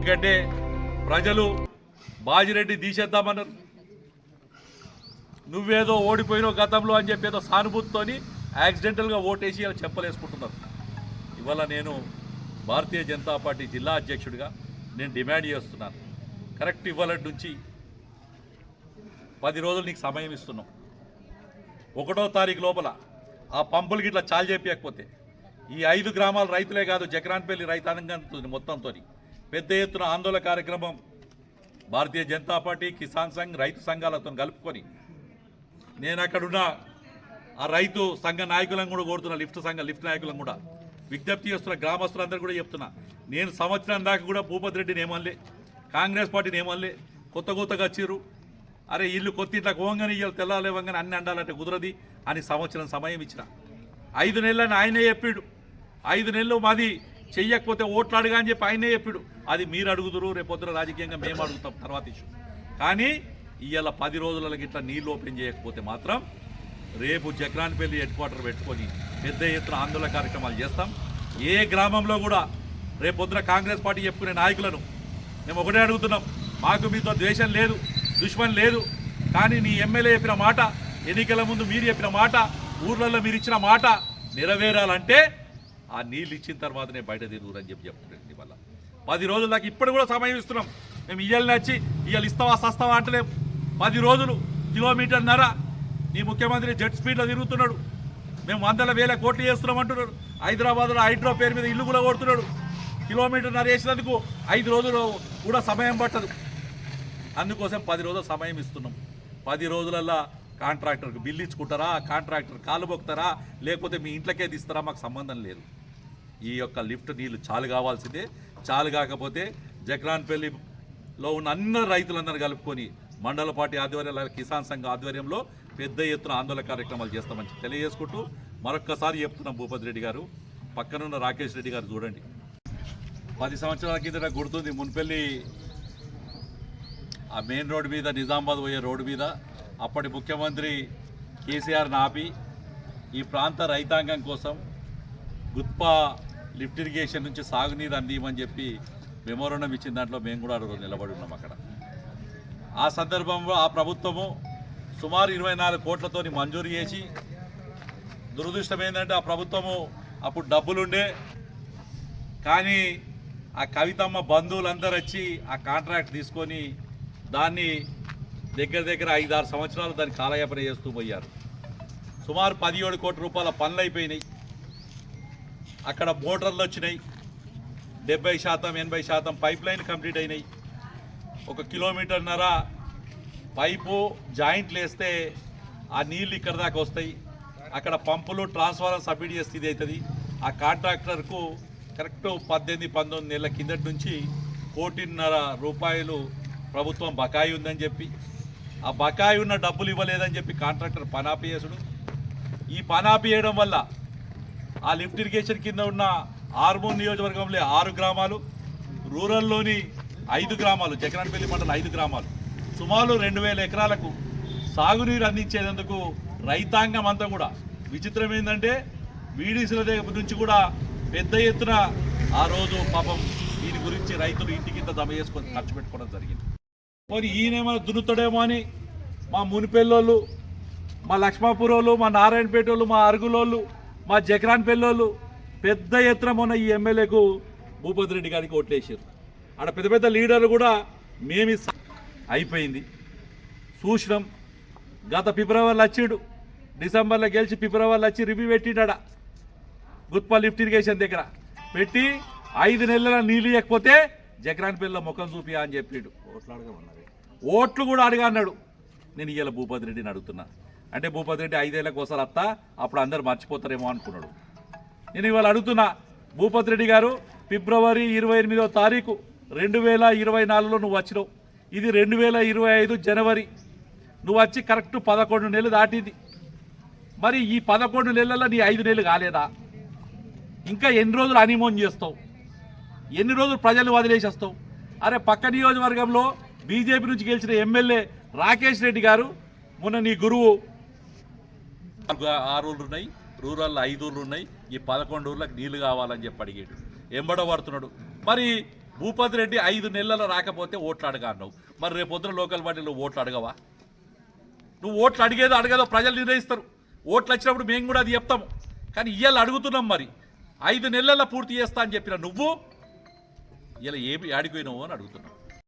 ఎందుకంటే ప్రజలు బాజిరెడ్డి తీసేద్దామన్నారు. నువ్వేదో ఓడిపోయినావు గతంలో అని చెప్పి ఏదో సానుభూతితోని యాక్సిడెంటల్గా ఓటేసి అలా చెప్పలేసుకుంటున్నారు. ఇవాళ నేను భారతీయ జనతా పార్టీ జిల్లా అధ్యక్షుడిగా నేను డిమాండ్ చేస్తున్నాను. కరెక్ట్ ఇవాళ నుంచి పది రోజులు నీకు సమయం ఇస్తున్నాం. ఒకటో తారీఖు లోపల ఆ పంపులు గిట్లా చాలు చెప్పకపోతే ఈ ఐదు గ్రామాల రైతులే కాదు జగరాన్పల్లి రైతాంగం మొత్తంతో పెద్ద ఎత్తున ఆందోళన కార్యక్రమం భారతీయ జనతా పార్టీ కిసాన్ సంఘ్ రైతు సంఘాలతో కలుపుకొని నేను అక్కడున్న ఆ రైతు సంఘ నాయకులను కూడా కోరుతున్నా లిఫ్ట్ సంఘ లిఫ్ట్ నాయకులను కూడా. విజ్ఞప్తి చేస్తున్న గ్రామస్తులందరూ కూడా చెప్తున్నా నేను సంవత్సరం దాకా కూడా భూపతి రెడ్డిని ఏమనలే కాంగ్రెస్ పార్టీని ఏమనలే కొత్త కొత్తగా వచ్చిర్రు అరే ఇల్లు కొత్త ఇట్లా కోంగని ఇవ్వాలి తెల్లాలేవంగానే అన్ని అండాలంటే కుదరది అని సంవత్సరం సమయం ఇచ్చిన. ఐదు నెలలని ఆయనే చెప్పాడు. ఐదు నెలలు మాది చెయ్యకపోతే ఓట్లు అడగా అని చెప్పి ఆయనే చెప్పాడు. అది మీరు అడుగుదురు రేపొద్దున రాజకీయంగా మేము అడుగుతాం తర్వాత ఇష్యూ. కానీ ఇవాళ పది రోజులకి ఇట్లా నీళ్ళు ఓపెన్ చేయకపోతే మాత్రం రేపు జక్రాన్పల్లి హెడ్ క్వార్టర్ పెట్టుకొని పెద్ద ఎత్తున ఆందోళన కార్యక్రమాలు చేస్తాం. ఏ గ్రామంలో కూడా రేపొద్దున కాంగ్రెస్ పార్టీ చెప్పుకునే నాయకులను మేము ఒకటే అడుగుతున్నాం. మాకు మీతో ద్వేషం లేదు దుష్మన్ లేదు. కానీ నీ ఎమ్మెల్యే చెప్పిన మాట ఎన్నికల ముందు మీరు చెప్పిన మాట ఊర్లలో మీరు ఇచ్చిన మాట నెరవేరాలంటే ఆ నీళ్ళు ఇచ్చిన తర్వాతనే బయట తిరుగురని చెప్పి చెప్తున్నాడు వల్ల పది రోజుల దాకా ఇప్పుడు కూడా సమయం ఇస్తున్నాం. మేము ఇయ్యాలి నచ్చి ఇవాళ ఇస్తావా సస్తావా అంటలేం. పది రోజులు కిలోమీటర్న్నర నీ ముఖ్యమంత్రి జెట్ స్పీడ్లో తిరుగుతున్నాడు. మేము వందల వేల కోట్లు చేస్తున్నాం అంటున్నాడు. హైదరాబాద్లో హైడ్రో పేరు మీద ఇల్లు కూడా కొడుతున్నాడు. కిలోమీటర్న్నర వేసినందుకు ఐదు రోజులు కూడా సమయం పట్టదు. అందుకోసం పది రోజులు సమయం ఇస్తున్నాం. పది రోజులల్లా కాంట్రాక్టర్కి బిల్లు ఇచ్చుకుంటారా కాంట్రాక్టర్ కాలు బొక్కుతారా లేకపోతే మీ ఇంట్లోకే తీస్తారా మాకు సంబంధం లేదు. ఈ యొక్క లిఫ్ట్ నీళ్ళు చాలు కావాల్సిందే. చాలు కాకపోతే జక్రాన్పల్లిలో ఉన్న అన్ని రైతులందరూ కలుపుకొని మండల పార్టీ ఆధ్వర్యంలో కిసాన్ సంఘ ఆధ్వర్యంలో పెద్ద ఎత్తున ఆందోళన కార్యక్రమాలు చేస్తామని తెలియజేసుకుంటూ మరొక్కసారి చెప్తున్నాం భూపతి రెడ్డి గారు. పక్కనున్న రాకేష్ రెడ్డి గారు చూడండి. పది సంవత్సరాల కిందట గుర్తుంది మున్పెల్లి ఆ మెయిన్ రోడ్డు మీద నిజామాబాద్ పోయే రోడ్డు మీద అప్పటి ముఖ్యమంత్రి కేసీఆర్ నాపి ఈ ప్రాంత రైతాంగం కోసం గుత్పా లిఫ్ట్ ఇరిగేషన్ నుంచి సాగునీరు అందియమని చెప్పి మెమోరండం ఇచ్చిన దాంట్లో మేము కూడా అడుగు నిలబడి ఉన్నాం అక్కడ. ఆ సందర్భంలో ఆ ప్రభుత్వము సుమారు ఇరవై నాలుగు కోట్లతోని మంజూరు చేసి దురదృష్టం ఏంటంటే ఆ ప్రభుత్వము అప్పుడు డబ్బులుండే కానీ ఆ కవితమ్మ బంధువులందరూ వచ్చి ఆ కాంట్రాక్ట్ తీసుకొని దాన్ని దగ్గర దగ్గర ఐదారు సంవత్సరాలు దాన్ని కాలయాపన చేస్తూ పోయారు. సుమారు పదిహేడు కోట్ల రూపాయల పనులు అయిపోయినాయి. అక్కడ మోటార్లు వచ్చినాయి. డెబ్బై శాతం ఎనభై శాతం పైప్ లైన్ కంప్లీట్ అయినాయి. ఒక కిలోమీటర్న్నర పైపు జాయింట్లు వేస్తే ఆ నీళ్ళు ఇక్కడ దాకా వస్తాయి. అక్కడ పంపులు ట్రాన్స్ఫార్మర్ సబ్మిట్ చేస్తే ఇది అవుతుంది. ఆ కాంట్రాక్టర్కు కరెక్ట్ పద్దెనిమిది పంతొమ్మిది నెలల కిందటి నుంచి కోటిన్నర రూపాయలు ప్రభుత్వం బకాయి ఉందని చెప్పి ఆ బకాయి ఉన్న డబ్బులు ఇవ్వలేదని చెప్పి కాంట్రాక్టర్ పనాపి చేసుడు. ఈ పనాపి వేయడం వల్ల ఆ లిఫ్ట్ ఇరిగేషన్ కింద ఉన్న ఆర్మూర్ నియోజకవర్గంలో ఆరు గ్రామాలు రూరల్లోని ఐదు గ్రామాలు జగనాన్పల్లి మండలం ఐదు గ్రామాలు. సుమారు రెండు వేల ఎకరాలకు సాగునీరు అందించేందుకు రైతాంగం అంతా కూడా విచిత్రం ఏంటంటే వీడీసీల దగ్గర నుంచి కూడా పెద్ద ఎత్తున ఆ రోజు పాపం దీని గురించి రైతులు ఇంటికింత జమ చేసుకొని ఖర్చు పెట్టుకోవడం జరిగింది. పోనీ ఈయనేమైనా దున్నుతాడేమో అని మా మునిపెల్లోళ్ళు మా లక్ష్మాపురోళ్ళు మా నారాయణపేట వాళ్ళు మా అరుగులోళ్ళు మా జకరాన్పల్లోళ్ళు పెద్ద ఎత్తున మొన్న ఈ ఎమ్మెల్యేకు భూపతి రెడ్డి గారికి ఓట్లేసారు ఆడ పెద్ద పెద్ద లీడర్లు కూడా మేమి అయిపోయింది. చూసినాం. గత ఫిబ్రవరిలో వచ్చిండు. డిసెంబర్లో గెలిచి ఫిబ్రవరిలో వచ్చి రివ్యూ పెట్టిండాడ గుత్పా లిఫ్ట్ ఇరిగేషన్ దగ్గర. పెట్టి ఐదు నెలల నీళ్ళు ఇవ్వకపోతే జగరాన్పల్లిలో ముఖం చూపియా అని చెప్పిండు. ఓట్లు అడగమన్నది ఓట్లు కూడా అడిగా అన్నాడు. నేను ఇవాళ భూపతి రెడ్డిని అడుగుతున్నా. అంటే భూపతి రెడ్డి ఐదేళ్ళకి ఒకసారి అత్త అప్పుడు అందరు మర్చిపోతారేమో అనుకున్నాడు. నేను ఇవాళ అడుగుతున్నా భూపతి రెడ్డి గారు ఫిబ్రవరి ఇరవై ఎనిమిదో తారీఖు రెండు వేల ఇరవై నాలుగులో నువ్వు వచ్చినావు. ఇది రెండు వేల ఇరవై ఐదు జనవరి. నువ్వు వచ్చి కరెక్ట్ పదకొండు నెలలు దాటింది. మరి ఈ పదకొండు నెలల్లో నీ ఐదు నెలలు కాలేదా? ఇంకా ఎన్ని రోజులు అనిమోన్ చేస్తావు? ఎన్ని రోజులు ప్రజలు వదిలేసేస్తావు? అరే పక్క నియోజకవర్గంలో బీజేపీ నుంచి గెలిచిన ఎమ్మెల్యే రాకేష్ రెడ్డి గారు మొన్న నీ గురువు ఆరు ఊళ్ళు ఉన్నాయి రూరల్లో ఐదు ఊళ్ళు ఉన్నాయి ఈ పదకొండు ఊళ్ళకి నీళ్ళు కావాలని చెప్పి అడిగాడు. ఎంబడ పడుతున్నాడు మరి భూపతి రెడ్డి ఐదు నెలల్లో రాకపోతే ఓట్లు అడగా అన్నావు మరి రేపు పొద్దున లోకల్ పార్టీలో ఓట్లు అడగవా? నువ్వు ఓట్లు అడిగేదో అడగదో ప్రజలు నిర్ణయిస్తారు. ఓట్లు వచ్చినప్పుడు మేము కూడా అది చెప్తాము. కానీ ఇవాళ అడుగుతున్నాం మరి. ఐదు నెలల పూర్తి చేస్తా అని చెప్పిన నువ్వు ఇలా ఏమి ఆడిపోయినావు అని అడుగుతున్నావు